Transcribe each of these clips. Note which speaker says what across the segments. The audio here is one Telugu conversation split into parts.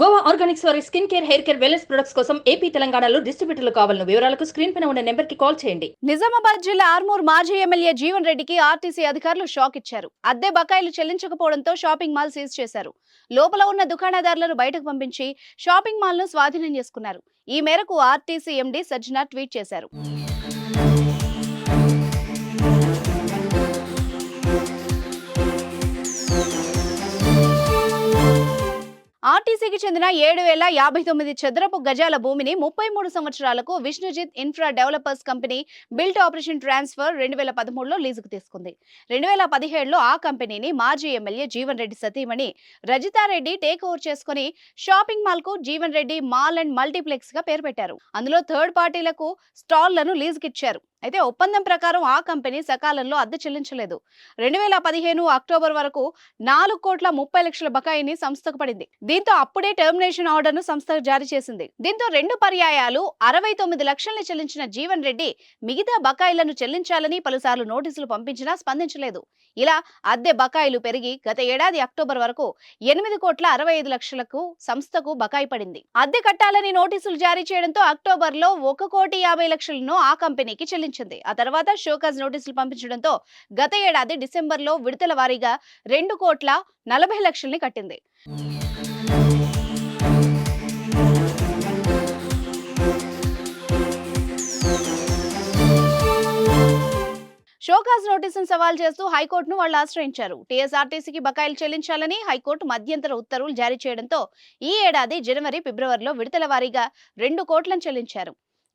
Speaker 1: గోవా ఆర్గానిక్స్ వారి skin care hair care wellness products కోసం ఏపీ తెలంగాణలో డిస్ట్రిబ్యూటర్లు కావాలను వివరాలకు స్క్రీన్ పైన ఉన్న నెంబర్కి కాల్ చేయండి.
Speaker 2: నిజామాబాద్ జిల్లా ఆర్మూర్ మాజీ ఎమ్మెల్యే జీవన్ రెడ్డికి ఆర్టీసీ అధికారులు షాక్ ఇచ్చారు. అద్దె బకాయిలు చెల్లించకపోవడంతో షాపింగ్ మాల్ సీజ్ చేశారు. లోపల ఉన్న దుకాణదారులను బయటకు పంపించి షాపింగ్ మాల్ను స్వాధీనం చేసుకున్నారు. ఈ మేరకు ఆర్టీసీ ఎండీ సజ్జన ట్వీట్ చేశారు. ఆర్టీసీకి చెందిన ఏడు వేల యాభై తొమ్మిది చదరపు గజాల భూమిని ముప్పై మూడు సంవత్సరాలకు Vishnujit infra developers company built operation transfer రెండు వేల పదమూడులో లీజుకు తీసుకుంది. రెండు వేల పదిహేడులో ఆ కంపెనీని మాజీ ఎమ్మెల్యే జీవన్ రెడ్డి సతీమణి రజితారెడ్డి టేక్ ఓవర్ చేసుకుని షాపింగ్ మాల్కు జీవన్ రెడ్డి మాల్ అండ్ మల్టీప్లెక్స్గా పేరు పెట్టారు. అందులో థర్డ్ పార్టీలకు స్టాల్లను లీజుకిచ్చారు. అయితే ఒప్పందం ప్రకారం ఆ కంపెనీ సకాలంలో అద్దె చెల్లించలేదు. రెండు వేల పదిహేను అక్టోబర్ వరకు నాలుగు కోట్ల ముప్పై లక్షల బకాయిని సంస్థకు పడింది. దీంతో అప్పుడే టర్మినేషన్ ఆర్డర్ను సంస్థ జారీ చేసింది. దీంతో రెండు పర్యాయాలు అరవై తొమ్మిది లక్షల్ని చెల్లించిన జీవన్ రెడ్డి మిగతా బకాయిలను చెల్లించాలని పలుసార్లు నోటీసులు పంపించినా స్పందించలేదు. ఇలా అద్దె బకాయిలు పెరిగి గత ఏడాది అక్టోబర్ వరకు ఎనిమిది కోట్ల అరవై ఐదు లక్షలకు సంస్థకు బకాయి పడింది. అద్దె కట్టాలని నోటీసులు జారీ చేయడంతో అక్టోబర్లో ఒక కోటి యాభై లక్షలను ఆ కంపెనీకి చెల్లించింది ఆ తర్వాత షోకాజ్ నోటీసులు పంపించడంతో గత ఏడాది డిసెంబర్లో విడతల వారీగా రెండు కోట్ల నలభై లక్షల్ని కట్టింది. షోకాజ్ నోటీసును సవాల్ చేస్తూ హైకోర్టును వాళ్ళు ఆశ్రయించారు. టీఎస్ఆర్టీసీకి బకాయిలు చెల్లించాలని హైకోర్టు మధ్యంతర ఉత్తర్వులు జారీ చేయడంతో ఈ ఏడాది జనవరి ఫిబ్రవరిలో విడతల వారీగా రెండు కోట్లను చెల్లించారు.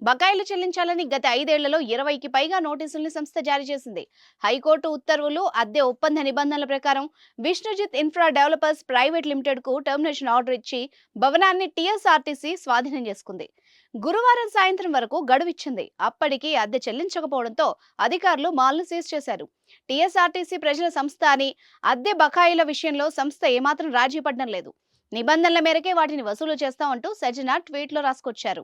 Speaker 2: బకాయిలు చెల్లించాలని గత ఐదేళ్ళలో ఇరవైకి పైగా నోటీసుల్ని సంస్థ జారీ చేసింది. హైకోర్టు ఉత్తర్వులు అద్దె ఒప్పంద నిబంధనల ప్రకారం విష్ణుజిత్ ఇన్ఫ్రా డెవలపర్స్ ప్రైవేట్ లిమిటెడ్కు టర్మినేషన్ ఆర్డర్ ఇచ్చి భవనాన్ని టీఎస్ఆర్టీసీ స్వాధీనం చేసుకుంది. గురువారం సాయంత్రం వరకు గడువిచ్చింది. అప్పటికి అద్దె చెల్లించకపోవడంతో అధికారులు మాల్ను సీజ్ చేశారు. టీఎస్ఆర్టీసీ ప్రజల సంస్థ అని అద్దె బకాయిల విషయంలో సంస్థ ఏమాత్రం రాజీ పడడం లేదు. నిబంధనల మేరకే వాటిని వసూలు చేస్తామంటూ సజ్జన ట్వీట్లో రాసుకొచ్చారు.